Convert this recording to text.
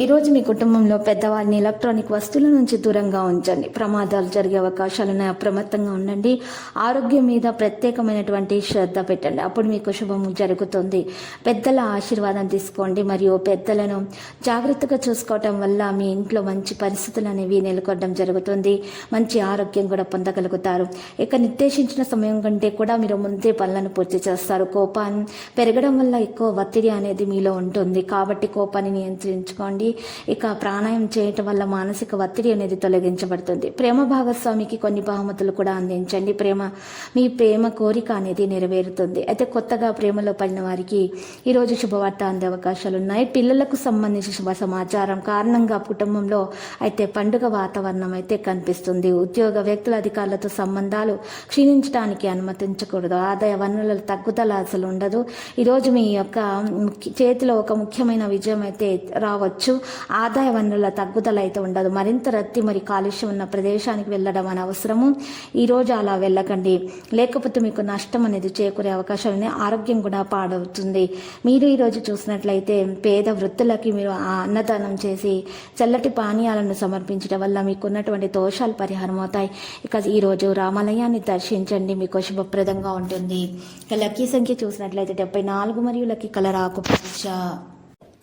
ఈరోజు మీ కుటుంబంలో పెద్దవారిని ఎలక్ట్రానిక్ వస్తువుల నుంచి దూరంగా ఉంచండి. ప్రమాదాలు జరిగే అవకాశాలను అప్రమత్తంగా ఉండండి. ఆరోగ్యం మీద ప్రత్యేకమైనటువంటి శ్రద్ధ పెట్టండి. అప్పుడు మీకు శుభము జరుగుతుంది. పెద్దల ఆశీర్వాదం తీసుకోండి. మరియు పెద్దలను జాగ్రత్తగా చూసుకోవటం వల్ల మీ ఇంట్లో మంచి పరిస్థితులు అనేవి నెలకొనడం జరుగుతుంది. మంచి ఆరోగ్యం కూడా పొందగలుగుతారు. ఇక నిర్దేశించిన సమయం కంటే కూడా మీరు ముందే పనులను పూర్తి చేస్తారు. కోపాన్ని పెరగడం వల్ల ఎక్కువ ఒత్తిడి అనేది మీలో ఉంటుంది. కాబట్టి కోపాన్ని నియంత్రించుకోండి. ఇక ప్రాణాయం చేయటం వల్ల మానసిక ఒత్తిడి అనేది తొలగించబడుతుంది. ప్రేమ భాగస్వామికి కొన్ని బహుమతులు కూడా అందించండి. ప్రేమ మీ ప్రేమ కోరిక అనేది నెరవేరుతుంది. అయితే కొత్తగా ప్రేమలో పడిన వారికి ఈరోజు శుభవార్త అందే అవకాశాలు ఉన్నాయి. పిల్లలకు సంబంధించిన శుభ సమాచారం కారణంగా కుటుంబంలో అయితే పండుగ వాతావరణం అయితే కనిపిస్తుంది. ఉద్యోగ వ్యక్తుల అధికారులతో సంబంధాలు క్షీణించడానికి అనుమతించకూడదు. ఆదాయ వనరుల తగ్గుదల అసలు ఉండదు. ఈరోజు మీ యొక్క ముఖ్య- చేతిలో ఒక ముఖ్యమైన విజయం అయితే రావచ్చు. ఆదాయ వనరుల తగ్గుదల అయితే ఉండదు. మరింత రద్దీ మరి కాలుష్యం ఉన్న ప్రదేశానికి వెళ్ళడం అనవసరము. అవసరము ఈరోజు అలా వెళ్ళకండి. లేకపోతే మీకు నష్టం అనేది చేకూరే అవకాశాలు ఆరోగ్యం కూడా పాడవుతుంది. మీరు ఈరోజు చూసినట్లయితే పేద వృత్తులకి మీరు అన్నదానం చేసి చల్లటి పానీయాలను సమర్పించడం వల్ల మీకున్నటువంటి దోషాలు పరిహారం అవుతాయి. ఇక ఈరోజు రామాలయాన్ని దర్శించండి. మీకు శుభప్రదంగా ఉంటుంది. ఇక లక్కీ సంఖ్య చూసినట్లయితే డెబ్బై నాలుగు మరియు లక్కీ కలర్ ఆకుపచ్చ.